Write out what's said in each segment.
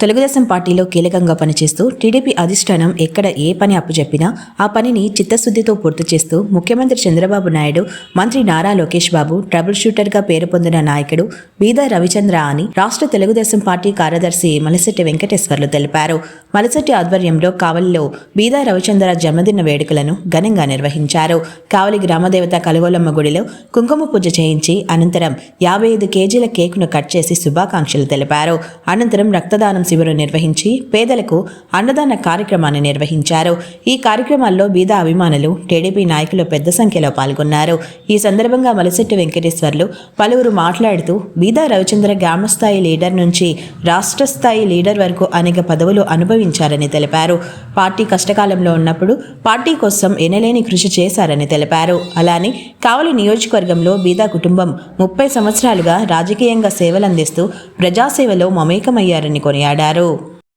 తెలుగుదేశం పార్టీలో కీలకంగా పనిచేస్తూ టీడీపీ అధిష్టానం ఎక్కడ ఏ పని అప్పచెప్పినా ఆ పనిని చిత్తశుద్ధితో పూర్తి చేస్తూ ముఖ్యమంత్రి చంద్రబాబు నాయుడు మంత్రి నారా లోకేష్ బాబు ట్రబుల్ షూటర్గా పేరు పొందిన నాయకుడు బీదా రవిచంద్ర అని రాష్ట్ర తెలుగుదేశం పార్టీ కార్యదర్శి మలసెట్టి వెంకటేశ్వర్లు తెలిపారు. మలసెట్టి ఆధ్వర్యంలో కావలిలో బీదా రవిచంద్ర జన్మదిన వేడుకలను ఘనంగా నిర్వహించారు. కావలి గ్రామదేవత కలుగోలమ్మ గుడిలో కుంకుమ పూజ చేయించి అనంతరం యాభై ఐదు కేజీల కేకును కట్ చేసి శుభాకాంక్షలు తెలిపారు. అనంతరం రక్తదానం శిబిరం నిర్వహించి పేదలకు అన్నదాన కార్యక్రమాన్ని నిర్వహించారు. ఈ కార్యక్రమాల్లో బీద అభిమానులు టీడీపీ నాయకులు పెద్ద సంఖ్యలో పాల్గొన్నారు. ఈ సందర్భంగా మలిశెట్టి వెంకటేశ్వర్లు పలువురు మాట్లాడుతూ బీదా రవిచంద్ర గ్రామస్థాయి లీడర్ నుంచి రాష్ట్ర స్థాయి లీడర్ వరకు అనేక పదవులు అనుభవించారని తెలిపారు. పార్టీ కష్టకాలంలో ఉన్నప్పుడు పార్టీ కోసం ఎనలేని కృషి చేశారని తెలిపారు. అలానే కావలి నియోజకవర్గంలో బీదా కుటుంబం ముప్పై సంవత్సరాలుగా రాజకీయంగా సేవలందిస్తూ ప్రజాసేవలో మమేకమయ్యారని కొనియాడారు.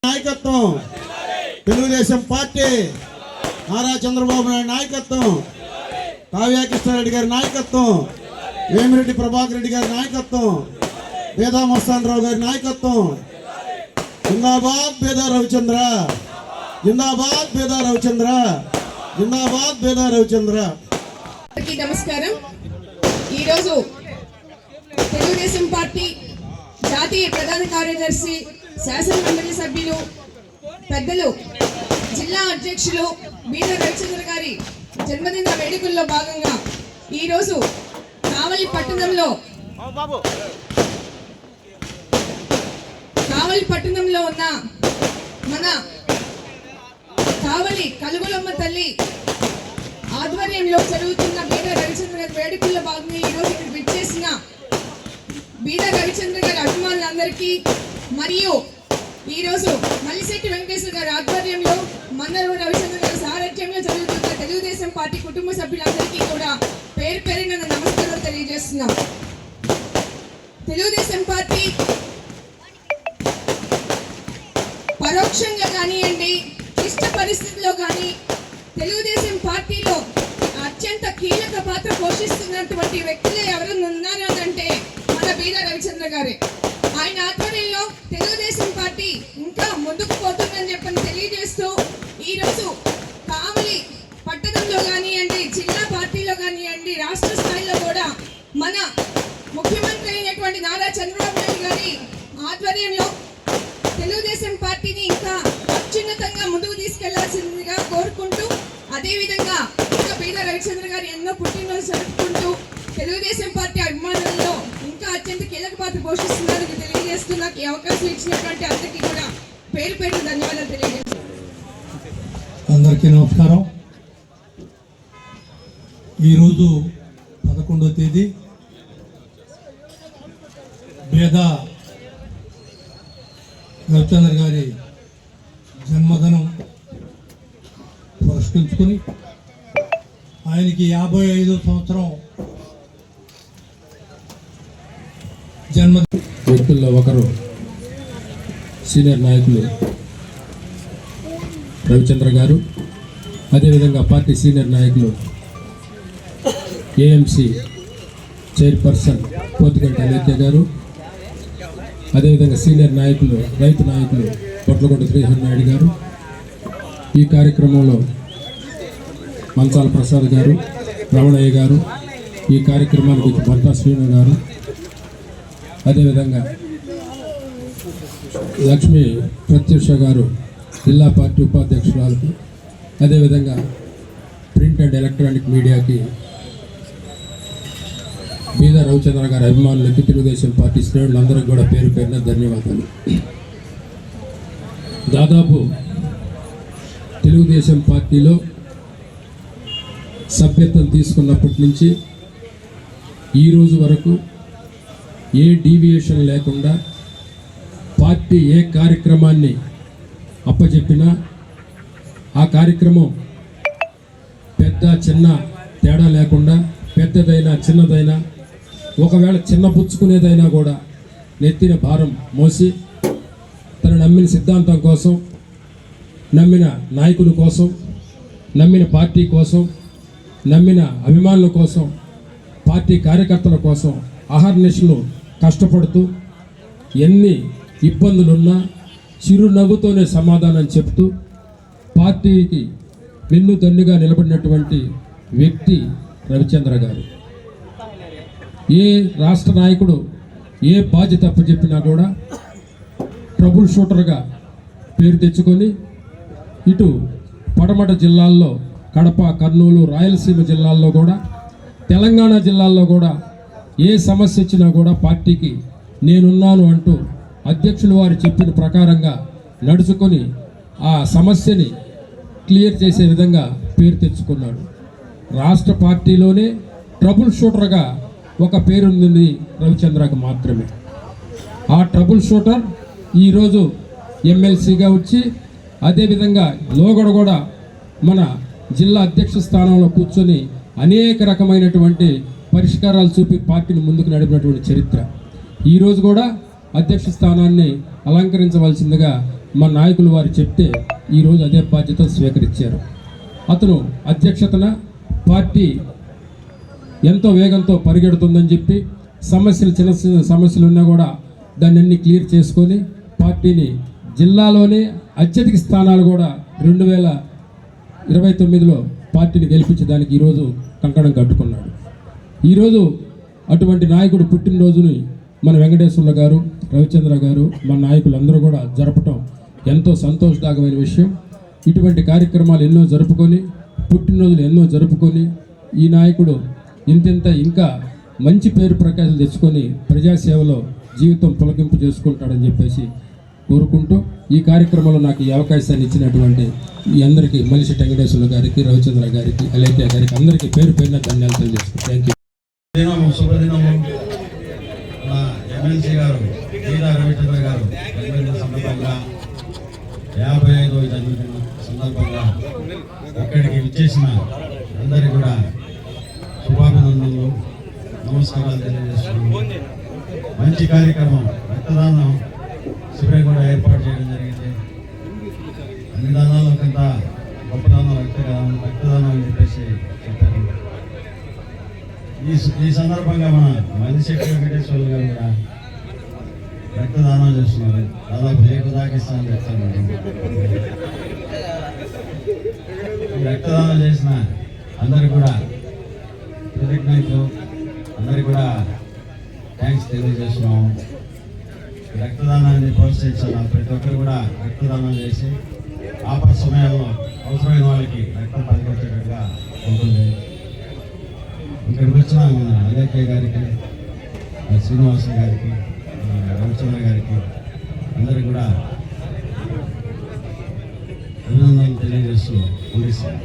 నాయకత్వం. తెలుగుదేశం పార్టీ. నారా చంద్రబాబు నాయుడు నాయకత్వం. కావ్య కృష్ణారెడ్డి గారి నాయకత్వం. వేమిరెడ్డి ప్రభాకర్ రెడ్డి గారి నాయకత్వం. వేదా మస్తానరావు గారి నాయకత్వం. జిందాబాద్ బేదా రవిచంద్ర. జిందాబాద్ బేదా రవిచంద్ర. జిందాబాద్ బేదా రవిచంద్ర. నమస్కారం. ఈరోజు తెలుగుదేశం పార్టీ జాతీయ ప్రధాన కార్యదర్శి శాసనమండలి సభ్యులు పెద్దలు జిల్లా అధ్యక్షులు బీద రవిచంద్ర గారి జన్మదిన వేడుకల్లో భాగంగా ఈరోజు కావలి పట్టణంలో కావలి పట్టణంలో ఉన్న మన కావలి కలుగులమ్మ తల్లి ఆధ్వర్యంలో జరుగుతున్న బీద రవిచంద్ర గారి వేడుకల్లో భాగంగా ఈ రోజు ఇక్కడ విచ్చేసిన బీద రవిచంద్ర గారి అభిమానులందరికీ మరియు ఈ రోజు మల్లిశెట్టి వెంకటేశ్వర గారి ఆధ్వర్యంలో మన్నరు రవిచంద్ర గారి సారథ్యంలో జరుగుతున్న తెలుగుదేశం పార్టీ కుటుంబ సభ్యులందరికీ కూడా పేరు పేరున నమస్కారాలు తెలియజేస్తున్నాం. తెలుగుదేశం పార్టీ పరోక్షంగా కానివ్వండి క్లిష్ట పరిస్థితుల్లో కానీ తెలుగుదేశం పార్టీలో అత్యంత కీలక పాత్ర పోషిస్తున్నటువంటి వ్యక్తులు ఎవరైనా ఉన్నారా అంటే మన బీద రవిచంద్ర గారే. ఆయన ఆధ్వర్యంలో తెలుగుదేశం పార్టీ ఇంకా ముందుకు పోతుందని చెప్పని తెలియజేస్తూ ఈరోజు కావలి పట్టణంలో కానివ్వండి జిల్లా పార్టీలో కానివ్వండి రాష్ట్ర స్థాయిలో కూడా మన ముఖ్యమంత్రి అయినటువంటి నారా చంద్రబాబు నాయుడు గారి ఆధ్వర్యంలో తెలుగుదేశం పార్టీని ఇంకా అత్యున్నతంగా ముందుకు తీసుకెళ్ళాల్సిందిగా కోరుకుంటూ అదేవిధంగా ఇంకా బీద రవిచంద్ర గారు ఎన్నో పుట్టినరోజు జరుపుకుంటూ తెలుగుదేశం పార్టీ అభిమానులలో అత్యంత కీలక పాత్ర పోషిస్తున్నారని తెలియజేస్తూ నాకు ఈ అవకాశం ఇచ్చినటువంటి అందరికీ కూడా పేరు పేరు ధన్యవాదాలు తెలియజేస్తున్నాను. అందరికీ నమస్కారం. ఈరోజు పదకొండవ తేదీ పేద రవిచంద్ర గారి జన్మదినం పురస్కరించుకొని ఆయనకి యాభై ఐదో సంవత్సరం ఒకరు సీనియర్ నాయకులు రవిచంద్ర గారు అదేవిధంగా పార్టీ సీనియర్ నాయకులు ఏఎంసీ చైర్పర్సన్ పోతిగంట లేఖ్య గారు అదేవిధంగా సీనియర్ నాయకులు రైతు నాయకులు పొట్లకొండ శ్రీహరి నాయుడు గారు ఈ కార్యక్రమంలో మంచాల ప్రసాద్ గారు రమణయ్య గారు ఈ కార్యక్రమానికి వచ్చి శ్రీను గారు అదేవిధంగా లక్ష్మి ప్రత్యూష గారు జిల్లా పార్టీ ఉపాధ్యక్షురాలకు అదేవిధంగా ప్రింట్ అండ్ ఎలక్ట్రానిక్ మీడియాకి బీద రవిచంద్ర గారి అభిమానులకి తెలుగుదేశం పార్టీ శ్రేణులందరికీ కూడా పేరు పేరున ధన్యవాదాలు. దాదాపు తెలుగుదేశం పార్టీలో సభ్యత్వం తీసుకున్నప్పటి నుంచి ఈ రోజు వరకు ఏ డీవియేషన్ లేకుండా పార్టీ ఏ కార్యక్రమాన్ని అప్పచెప్పినా ఆ కార్యక్రమం పెద్ద చిన్న తేడా లేకుండా పెద్దదైనా చిన్నదైనా ఒకవేళ చిన్న పుచ్చుకునేదైనా కూడా నెత్తిన భారం మోసి తను నమ్మిన సిద్ధాంతం కోసం నమ్మిన నాయకుల కోసం నమ్మిన పార్టీ కోసం నమ్మిన అభిమానుల కోసం పార్టీ కార్యకర్తల కోసం అహర్నిశలు కష్టపడుతూ ఎన్ని ఇబ్బందులున్నా చిరునవ్వుతోనే సమాధానం చెప్తూ పార్టీకి వెన్ను దన్నుగా నిలబడినటువంటి వ్యక్తి రవిచంద్ర గారు. ఏ రాష్ట్ర నాయకుడు ఏ బాధ్యత అప్పచెప్పినా కూడా ట్రబుల్ షూటర్గా పేరు తెచ్చుకొని ఇటు పడమట జిల్లాల్లో కడప కర్నూలు రాయలసీమ జిల్లాల్లో కూడా తెలంగాణ జిల్లాల్లో కూడా ఏ సమస్య వచ్చినా కూడా పార్టీకి నేనున్నాను అంటూ అధ్యక్షులు వారు చెప్పిన ప్రకారంగా నడుచుకొని ఆ సమస్యని క్లియర్ చేసే విధంగా పేరు తెచ్చుకున్నాడు. రాష్ట్ర పార్టీలోనే ట్రబుల్ షూటర్గా ఒక పేరుంది రవిచంద్రకు మాత్రమే. ఆ ట్రబుల్ షూటర్ ఈరోజు ఎమ్మెల్సీగా వచ్చి అదేవిధంగా లోగడ కూడా మన జిల్లా అధ్యక్ష స్థానంలో కూర్చొని అనేక రకమైనటువంటి పరిష్కారాలు చూపి పార్టీని ముందుకు నడిపినటువంటి చరిత్ర. ఈరోజు కూడా అధ్యక్ష స్థానాన్ని అలంకరించవలసిందిగా మా నాయకులు వారు చెప్తే ఈరోజు అదే బాధ్యత స్వీకరించారు. అతను అధ్యక్షతన పార్టీ ఎంతో వేగంతో పరిగెడుతుందని చెప్పి సమస్యలు చిన్న చిన్న సమస్యలు ఉన్నా కూడా దాన్ని అన్ని క్లియర్ చేసుకొని పార్టీని జిల్లాలోనే అత్యధిక స్థానాలు కూడా రెండు వేల ఇరవై తొమ్మిదిలో పార్టీని గెలిపించడానికి ఈరోజు కంకణం కట్టుకున్నాడు. ఈరోజు అటువంటి నాయకుడు పుట్టినరోజుని మన వెంకటేశ్వర్ల గారు రవిచంద్ర గారు మన నాయకులందరూ కూడా జరపటం ఎంతో సంతోషదాయకమైన విషయం. ఇటువంటి కార్యక్రమాలు ఎన్నో జరుపుకొని పుట్టినరోజులు ఎన్నో జరుపుకొని ఈ నాయకుడు ఇంతింత ఇంకా మంచి పేరు ప్రకాశం తెచ్చుకొని ప్రజాసేవలో జీవితం పులకింపు చేసుకుంటాడని చెప్పేసి కోరుకుంటూ ఈ కార్యక్రమంలో నాకు ఈ అవకాశాన్ని ఇచ్చినటువంటి ఈ అందరికీ మనిషి వెంకటేశ్వర గారికి రవిచంద్ర గారికి అలేఖ్య గారికి అందరికీ పేరు పేరున ధన్యాలు తెలియజేస్తున్నాను థ్యాంక్ యూ గారు రవిచంద్ర గారు. సందర్భంగా యాభై ఐదో జన్మదిన సందర్భంగా ఇక్కడికి విచ్చేసిన అందరి కూడా శుభాభినందనలు నమస్కారాలు తెలియజేస్తున్నాను. మంచి కార్యక్రమం రక్తదానం శిబిరం కూడా ఏర్పాటు చేయడం జరిగింది. అన్ని దానాల్లో కింద గొప్ప దానం రక్తదానం రక్తదానం అని చెప్పేసి చెప్పారు. ఈ ఈ సందర్భంగా మన మనిశెట్టి వెంకటేశ్వర గారు కూడా రక్తదానం చేస్తున్నారు దాదాపు ఏక దాకిస్తాను చెప్తాను రక్తదానం చేసిన అందరు కూడా కృతజ్ఞతలు. అందరు కూడా థ్యాంక్స్ తెలియజేస్తున్నాము రక్తదానాన్ని ప్రోత్సహించాలి? ప్రతి ఒక్కరు కూడా రక్తదానం చేసి ఆపద సమయంలో అవసరమైన వాళ్ళకి రక్తం పరిగెత్తేటట్టుగా ఉంటుంది. ఇక్కడికి వచ్చిన మన అలేఖ్య గారికి ఆ శ్రీనివాస గారికి రామచంద్ర గారికి అందరికి కూడా అభినందనలు తెలియజేస్తూ ముగిస్తాను.